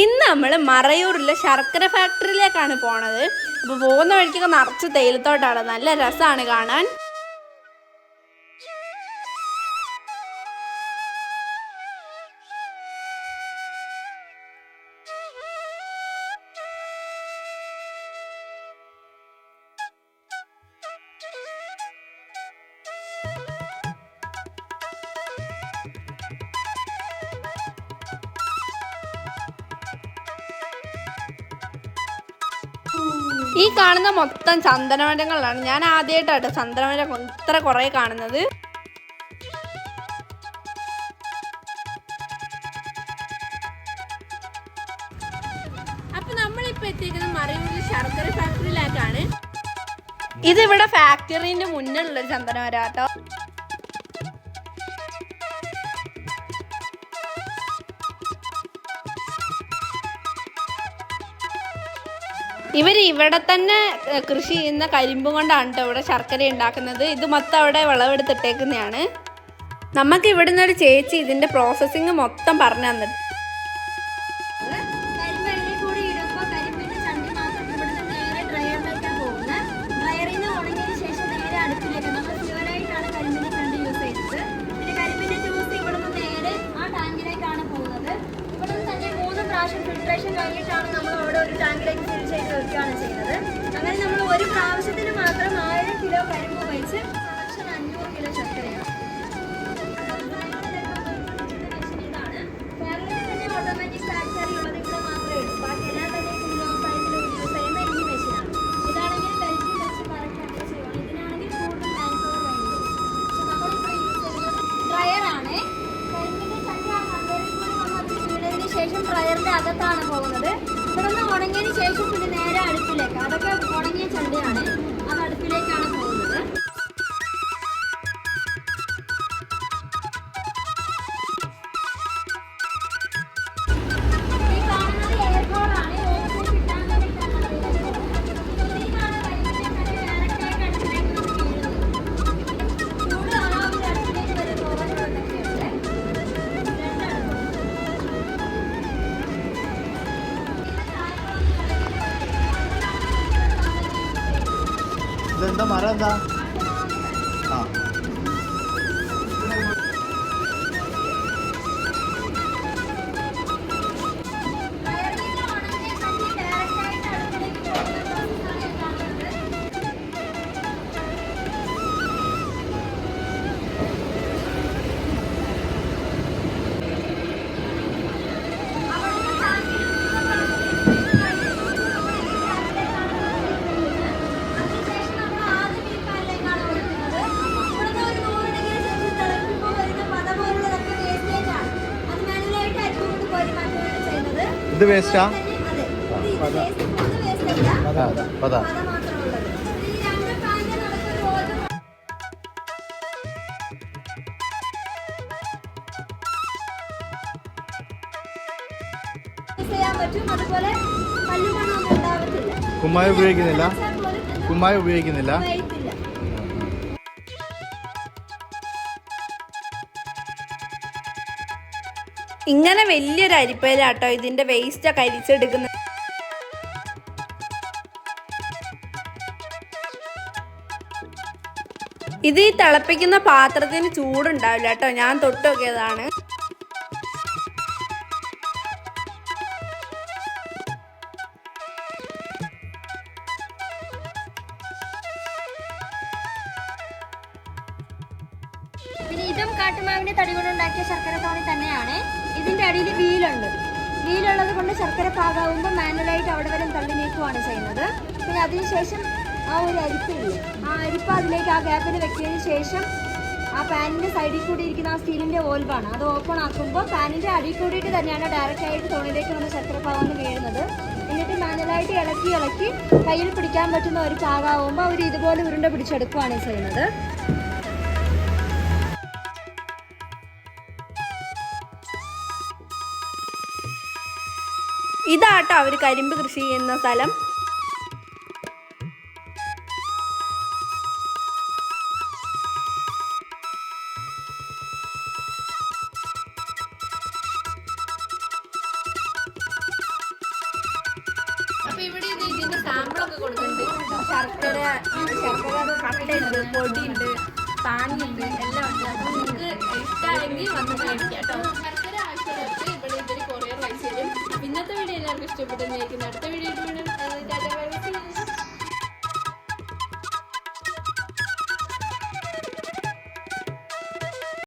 ഇന്ന് നമ്മൾ മറയൂരിലെ ശർക്കര ഫാക്ടറിയിലേക്കാണ് പോണത്. അപ്പോൾ പോകുന്ന വഴിക്കൊക്കെ നിറച്ച് തേയിലത്തോട്ടാണ്. നല്ല രസമാണ് കാണാൻ. ഈ കാണുന്ന മൊത്തം ചന്ദനമരങ്ങളാണ്. ഞാൻ ആദ്യമായിട്ടാണ് ചന്ദനമരം ഇത്ര കുറേ കാണുന്നത്. അപ്പൊ നമ്മളിപ്പോ എത്തിയിരിക്കുന്നത് മറയൂരിൽ ശർക്കര ഫാക്ടറിയിലേക്കാണ് ഇതിവിടെ ഫാക്ടറിന്റെ മുന്നിലുള്ള ഒരു ചന്ദനമരം ഇവർ ഇവിടെ തന്നെ കൃഷി ചെയ്യുന്ന കരിമ്പ് കൊണ്ടാണ് കേട്ടോ ഇവിടെ ശർക്കര ഉണ്ടാക്കുന്നത്. ഇത് മൊത്തം അവിടെ വിളവെടുത്തിട്ടേക്കുന്നതാണ്. നമുക്ക് ഇവിടുന്ന് ഒരു ചേച്ചി ഇതിന്റെ പ്രോസസ്സിങ് മൊത്തം പറഞ്ഞു തന്നിട്ട് ഫിൽട്രേഷൻ കഴിഞ്ഞിട്ടാണ് നമ്മൾ അവിടെ ഒരു ടാങ്കിലേക്ക് ഫിൽ ചെയ്ത് വെക്കുകയാണ് ചെയ്യുന്നത്. അങ്ങനെ നമ്മൾ ഒരു പ്രാവശ്യത്തിന് മാത്രം ആയിരം കിലോ കരിമ്പ് ഡ്രയറിന്റെ അകത്താണ് പോകുന്നത്. ഇവിടെ ഉണങ്ങിയതിന് ശേഷം പിന്നെ നേരെ അടുപ്പിലേക്ക്. അതൊക്കെ ഉണങ്ങിയ ചണ്ടിയാണ് അത് അടുപ്പിലേക്കാണ് പോകുന്നത്. बंदा मारा था। അതുപോലെ വേസ്റ്റാ പതാ കുമ്മായി ഉപയോഗിക്കുന്നില്ല. ഇത് കുമ്മായി ഉപയോഗിക്കുന്നില്ല. ഇങ്ങനെ വലിയൊരു അരിപ്പയിലാട്ടോ ഇതിന്റെ വേസ്റ്റ് ഒക്കെ അരിച്ചെടുക്കുന്നത്. ഇത് ഈ തിളപ്പിക്കുന്ന പാത്രത്തിന് ചൂടുണ്ടാവില്ല കേട്ടോ. ഞാൻ തൊട്ട് നോക്കിയതാണ്. ഇതും കാട്ടുമാവിന്റെ തടി കൊണ്ടുണ്ടാക്കിയ ശർക്കര തോണി തന്നെയാണ്. വീലുണ്ട് വീലുള്ളത് കൊണ്ട് ശർക്കര പാകാവുമ്പോൾ മാനുവലായിട്ട് അവിടെ വരെ തള്ളി നീക്കുവാണ് ചെയ്യുന്നത്. പിന്നെ അതിനുശേഷം ആ ഒരു അരിപ്പില്ലേ ആ അരിപ്പ് അതിലേക്ക് ആ ഗ്യാപ്പിൽ വെച്ചതിന് ശേഷം ആ പാനിന്റെ സൈഡിൽ കൂടി ഇരിക്കുന്ന ആ സ്റ്റീലിന്റെ ഓൽവാണ്. അത് ഓപ്പൺ ആക്കുമ്പോൾ പാനിന്റെ അടിയിൽ കൂടിയിട്ട് തന്നെയാണ് ഡയറക്റ്റ് ആയിട്ട് നമ്മൾ നമ്മുടെ ശർക്കര പാകാന്ന് വീഴുന്നത്. എന്നിട്ട് മാനുവലായിട്ട് ഇളക്കി ഇളക്കി കയ്യിൽ പിടിക്കാൻ പറ്റുന്ന ഒരു പാകാവുമ്പോൾ അവർ ഇതുപോലെ ഉരുണ്ട പിടിച്ചെടുക്കുകയാണ് ചെയ്യുന്നത്. ഇതാട്ടോ അവർ കരിമ്പ് കൃഷി ചെയ്യുന്ന സ്ഥലം. സാമ്പിളൊക്കെ കൊടുക്കുന്നുണ്ട് ശർക്കര ശർക്കര കട്ടയുണ്ട് പൊടിയുണ്ട് പാനിയുണ്ട് എല്ലാം ഉണ്ട്. അത് നിങ്ങൾക്ക് ഇഷ്ടമാണെങ്കിൽ വന്ന് കഴിക്കാം കേട്ടോ. ശർക്കര ആവശ്യമുള്ളവർക്ക് ഇവിടെ ഇവർ കൊറിയർ അയച്ചു തരും ഇന്നത്തെ വീഡിയോ എല്ലാവർക്കും ഇഷ്ടപ്പെട്ടു അടുത്ത വീഡിയോ